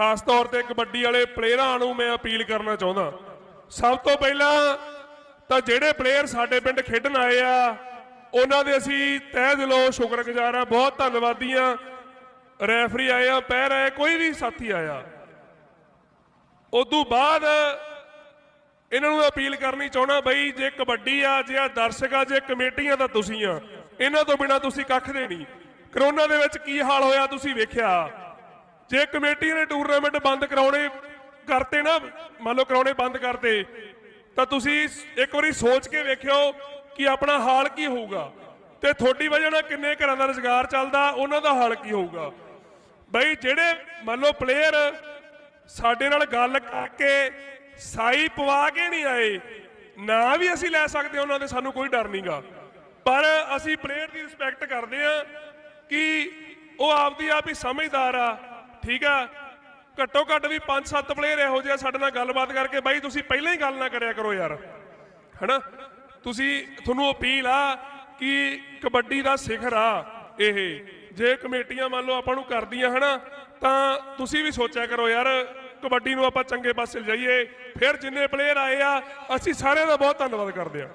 ਖਾਸ ਤੌਰ ਤੇ ਕਬੱਡੀ ਵਾਲੇ ਪਲੇਅਰਾਂ ਨੂੰ ਮੈਂ ਅਪੀਲ ਕਰਨਾ ਚਾਹੁੰਦਾ। ਸਭ ਤੋਂ ਪਹਿਲਾਂ ਤਾਂ ਜਿਹੜੇ ਪਲੇਅਰ ਸਾਡੇ ਪਿੰਡ ਖੇਡਣ ਆਏ ਆ, ਉਹਨਾਂ ਦੇ ਅਸੀਂ ਤਹਿ ਦਿਲੋਂ ਸ਼ੁਕਰਗੁਜ਼ਾਰ ਆ ਬਹੁਤ ਧੰਨਵਾਦੀ ਆ ਰੈਫਰੀ ਆਏ ਆ, ਪੈਰ ਆਏ, ਕੋਈ ਵੀ ਸਾਥੀ ਆਇਆ। ਉਦੋਂ ਬਾਅਦ ਇਹਨਾਂ ਨੂੰ ਅਪੀਲ ਕਰਨੀ ਚਾਹਣਾ ਬਈ, ਜੇ ਕਬੱਡੀ ਆ, ਜੇ ਆ ਦਰਸ਼ਕ ਆ, ਜੇ ਕਮੇਟੀਆਂ ਤਾਂ ਤੁਸੀਂ ਆ। ਇਹਨਾਂ ਤੋਂ ਬਿਨਾ ਤੁਸੀਂ ਕੱਖ ਦੇ ਨਹੀਂ। ਕਰੋਨਾ ਦੇ ਵਿੱਚ ਕੀ ਹਾਲ ਹੋਇਆ ਤੁਸੀਂ ਵੇਖਿਆ? ਜੇ ਕਮੇਟੀ ਨੇ ਟੂਰਨਾਮੈਂਟ ਬੰਦ ਕਰਾਉਣੇ ਕਰਤੇ ਨਾ, ਮੰਨ ਲਓ ਕਰਾਉਣੇ ਬੰਦ ਕਰਤੇ, ਤਾਂ ਤੁਸੀਂ ਇੱਕ ਵਾਰੀ ਸੋਚ ਕੇ ਵੇਖਿਓ ਕਿ ਆਪਣਾ ਹਾਲ ਕੀ ਹੋਊਗਾ। ਤੇ ਤੁਹਾਡੀ ਵਜ੍ਹਾ ਨਾਲ ਕਿੰਨੇ ਘਰਾਂ ਦਾ ਰੁਜ਼ਗਾਰ ਚੱਲਦਾ, ਉਹਨਾਂ ਦਾ ਹਾਲ ਕੀ ਹੋਊਗਾ। ਬਈ ਜਿਹੜੇ ਮੰਨ ਲਓ ਪਲੇਅਰ ਸਾਡੇ ਨਾਲ ਗੱਲ ਕਰਕੇ ਸਾਈ ਪਵਾ ਕੇ ਨਹੀਂ ਆਏ, ਨਾ ਵੀ ਅਸੀਂ ਲੈ ਸਕਦੇ, ਉਹਨਾਂ ਦੇ ਸਾਨੂੰ ਕੋਈ ਡਰ ਨਹੀਂਗਾ। ਪਰ ਅਸੀਂ ਪਲੇਅਰ ਦੀ ਰਿਸਪੈਕਟ ਕਰਦੇ ਆ ਕਿ ਉਹ ਆਪਦੀ ਆਪ ਹੀ ਸਮਝਦਾਰ ਆ ਠੀਕ ਆ? ਘੱਟੋ ਘੱਟ ਵੀ 5-7 ਪਲੇਅਰ ਇਹੋ ਜਿਹੇ ਸਾਡੇ ਨਾਲ ਗੱਲਬਾਤ ਕਰਕੇ। ਬਾਈ, ਤੁਸੀਂ ਪਹਿਲਾਂ ਹੀ ਗੱਲ ਨਾ ਕਰਿਆ ਕਰੋ ਯਾਰ। ਹੈਨਾ? ਤੁਸੀਂ, ਤੁਹਾਨੂੰ ਅਪੀਲ ਆ ਕਿ ਕਬੱਡੀ ਦਾ ਸਿਖਰ ਆ ਇਹ। ਜੇ ਕਮੇਟੀਆਂ ਮੰਨ ਲਓ ਆਪਾਂ ਨੂੰ ਕਰਦੀਆਂ, ਹਨਾ, ਤਾਂ ਤੁਸੀਂ ਵੀ ਸੋਚਿਆ ਕਰੋ ਯਾਰ, ਕਬੱਡੀ ਨੂੰ ਆਪਾਂ ਚੰਗੇ ਪਾਸੇ ਜਾਈਏ ਫਿਰ ਜਿੰਨੇ ਪਲੇਅਰ ਆਏ ਆ, ਅਸੀਂ ਸਾਰਿਆਂ ਦਾ ਬਹੁਤ ਧੰਨਵਾਦ ਕਰਦੇ ਆ।